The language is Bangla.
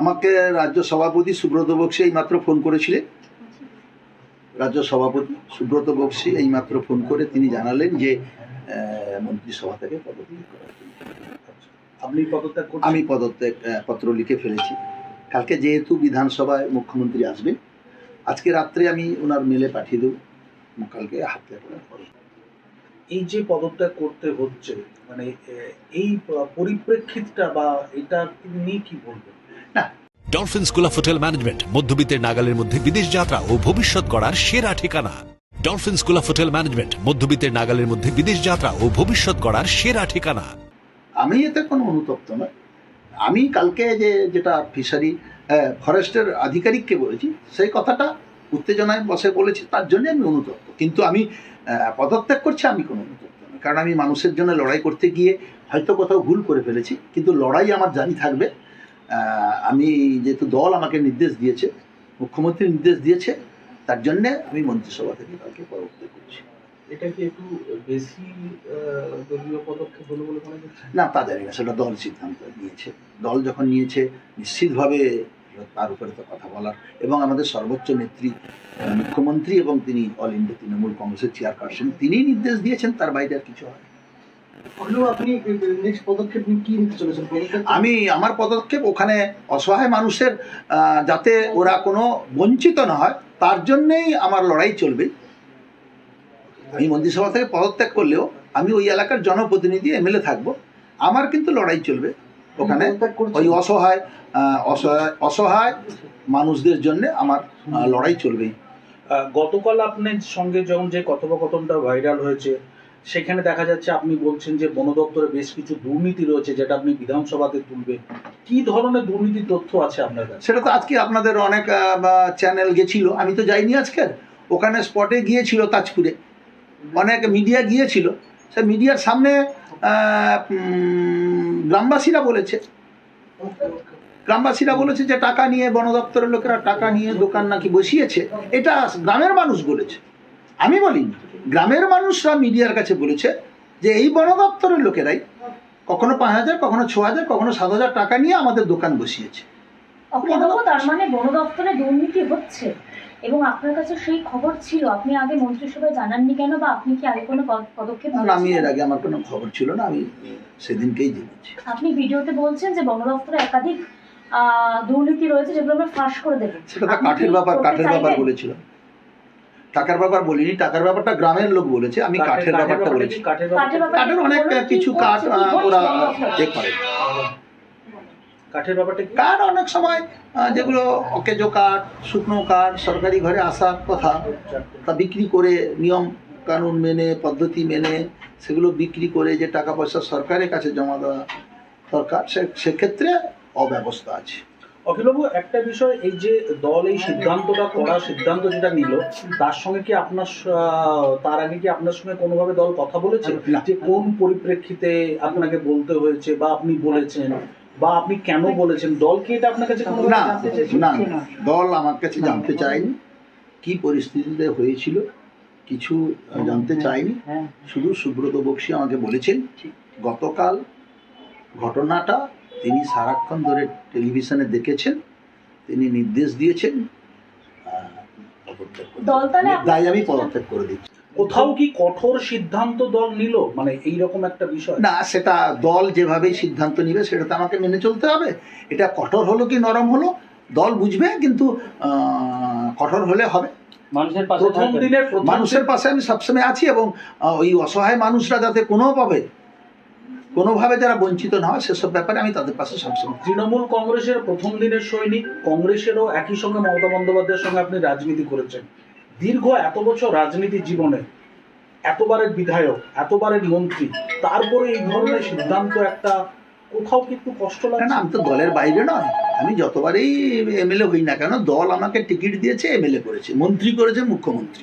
আমাকে রাজ্য সভাপতি সুব্রত বক্সি এইমাত্র ফোন করেছিলেন রাজ্য সভাপতি সুব্রত বক্সি এইমাত্র ফোন করে তিনি জানালেন যে মন্ত্রিসভা থেকে পদত্যাগ করার আপনি পদত্যাগ আমি পদত্যাগ পত্র লিখে ফেলেছি। কালকে যেহেতু বিধানসভায় মুখ্যমন্ত্রী আসবেন আজকে রাত্রে আমি ওনার মেলে পাঠিয়ে দেবো। কালকে হাতে করার এই যে পদত্যাগ করতে হচ্ছে মানে এই পরিপ্রেক্ষিতটা বা এটা নিয়ে কি বলবেন? Dolphin school of hotel management মধ্যবিত্তের নাগালের মধ্যে বিদেশ যাত্রা ও ভবিষ্যৎ গড়ার সেরা ঠিকানা। Dolphin school of hotel management মধ্যবিত্তের নাগালের মধ্যে বিদেশ যাত্রা ও ভবিষ্যৎ গড়ার সেরা ঠিকানা। আমি এতে কোনো অনুতপ্ত নয় আমি কালকে যে যেটা ফিশারি ফরেস্টের আধিকারিককে বলেছি সেই কথাটা উত্তেজনায় বসে বলেছি তার জন্য আমি অনুতপ্ত। কিন্তু আমি পদত্যাগ করছি আমি কোনো অনুতপ্ত নয় কারণ আমি মানুষের জন্য লড়াই করতে গিয়ে হয়তো কোথাও ভুল করে ফেলেছি কিন্তু লড়াই আমার জারি থাকবে। আমি যেহেতু দল আমাকে নির্দেশ দিয়েছে মুখ্যমন্ত্রী নির্দেশ দিয়েছে তার জন্যে আমি মন্ত্রিসভা থেকে কালকে পরবর্তী করছি। এটা কি একটু বেশি দলীয় পদক্ষেপ হলো বলে মনে হচ্ছে? না তা জানি না সেটা দল সিদ্ধান্ত নিয়েছে। দল যখন নিয়েছে নিশ্চিতভাবে তার উপরে তো কথা বলার। এবং আমাদের সর্বোচ্চ নেত্রী মুখ্যমন্ত্রী এবং তিনি অল ইন্ডিয়া তৃণমূল কংগ্রেসের চেয়ারপারসন তিনি নির্দেশ দিয়েছেন তার বাইরে আর কিছু হয়। হলেও আপনি নেক্সট পদক্ষেপ কি নিতে চলেছেন? আমি আমার পদক্ষেপ ওখানে অসহায় মানুষের আহ, যাতে ওরা কোনো বঞ্চিত না হয় তার জন্যেই আমার লড়াই চলবে। আমি মন্ত্রিসভা থেকে পদত্যাগ করলেও আমি ওই এলাকার জনপ্রতিনিধি এমএলএ থাকব। আমার কিন্তু লড়াই চলবে ওখানে। ওই অসহায় আহ, অসহায় অসহায় মানুষদের জন্য আমার লড়াই চলবেই। আহ, গতকাল আপনার সঙ্গে যখন যে কথোপকথনটা ভাইরাল হয়েছে সেখানে দেখা যাচ্ছে আপনি বলছেন যে বন দপ্তরে বেশ কিছু দুর্নীতি রয়েছে, যেটা আপনি বিধানসভাতে তুলবেন। কি ধরনের দুর্নীতির তথ্য আছে আপনার কাছে? সেটা তো আজকে আপনাদের অনেক চ্যানেল গেছিল। আমি তো যাইনি আজকে। ওখানে স্পটে গিয়েছিল তাজপুরে। অনেক মিডিয়া গিয়েছিল। সে মিডিয়ার সামনে গ্রামবাসীরা বলেছে। গ্রামবাসীরা বলেছে যে টাকা নিয়ে বন দপ্তরের লোকেরা টাকা নিয়ে দোকান নাকি বসিয়েছে। এটা গ্রামের মানুষ বলেছে। আমি বলিনি। গ্রামের মানুষরা মিডিয়ার কাছে বলেছে যে এই বন দপ্তরের লোকেরাই কখনো পাঁচ হাজার কখনো ছ হাজার কখনো সাত হাজার টাকা নিয়ে আমাদের দোকান বসিয়েছে। তার মানে বন দপ্তরে দুর্নীতি হচ্ছে? এবং আপনার কাছে সেই খবর ছিল? আপনি আগে মন্ত্রিসভায় জানাননি কেন বা আপনি কি আগে কোনো পদক্ষেপ আমি এর আগে আমার কোনো খবর ছিল না আমি সেদিনকেই জেনেছি। আপনি ভিডিওতে বলছেন যে বন দপ্তরে একাধিক দুর্নীতি রয়েছে যেগুলো আমরা ফাঁস করে দেবো। সেটা কাঠের ব্যাপার কাঠের ব্যাপার বলেছিলাম। টাকার ব্যাপার বলিনি টাকার ব্যাপারটা গ্রামের লোক বলেছে আমি কাঠের ব্যাপারটা বলেছি। কাঠের অনেক কিছু কাঠ ওরা? এ করে কাঠের ব্যাপারটা কাঠ অনেক সময় যেগুলো অকেজো কাঠ শুকনো কাঠ সরকারি ঘরে আসার কথা তা বিক্রি করে নিয়ম কানুন মেনে পদ্ধতি মেনে সেগুলো বিক্রি করে যে টাকা পয়সা সরকারের কাছে জমা দেওয়া দরকার সে সেক্ষেত্রে অব্যবস্থা আছে। অখিলবাবু একটা বিষয় এই যে দল এই সিদ্ধান্তটা করার সিদ্ধান্ত যেটা নিল তার সঙ্গে কি আপনার তার আগে কি আপনার সঙ্গে কোনোভাবে দল কথা বলেছে? যে কোন পরিপ্রেক্ষিতে আপনাকে বলতে হয়েছে বা আপনি বলেছেন বা আপনি কেন বলেছেন? দল কি এটা আপনার কাছে না না না, দল আমার কাছে জানতে চায়নি। কি পরিস্থিতিতে হয়েছিল কিছু জানতে চায়নি। শুধু সুব্রত বক্সি আমাকে বলেছেন গতকাল ঘটনাটা তিনি সারাক্ষণ ধরে টেলিভিশনে দেখেছেন তিনি নির্দেশ দিয়েছেন তাই আমি পদত্যাগ করে দিচ্ছি। কোথাও কি কঠোর সিদ্ধান্ত দল নিল? মানে এইরকম একটা বিষয়। না সেটা দল যেভাবেই সিদ্ধান্ত নিবে সেটা তো আমাকে মেনে চলতে হবে। এটা কঠোর হলো কি নরম হলো দল বুঝবে কিন্তু কঠোর হলে হবে। মানুষের পাশে প্রথম দিনের মানুষের পাশে আমি সবসময় আছি এবং ওই অসহায় মানুষরা যাতে কোনোভাবে কোনোভাবে যারা বঞ্চিত না হয় সেসব ব্যাপারে আমি তাদের পাশে সবসময় তৃণমূল কংগ্রেসের প্রথম দিনের সৈনিক কংগ্রেসেরও একই সঙ্গে মমতা বন্দ্যোপাধ্যায়ের সঙ্গে আপনি রাজনীতি করেছেন। দীর্ঘ এত বছর রাজনীতি জীবনে এতবারের বিধায়ক এতবারের মন্ত্রী তারপরে এই ধরনের সিদ্ধান্ত একটা কোথাও কিন্তু কষ্ট না, না আমি তো দলের বাইরে নয়। আমি যতবারই এমএলএ হই না কেন দল আমাকে টিকিট দিয়েছে এমএলএ করেছে মন্ত্রী করেছে মুখ্যমন্ত্রী।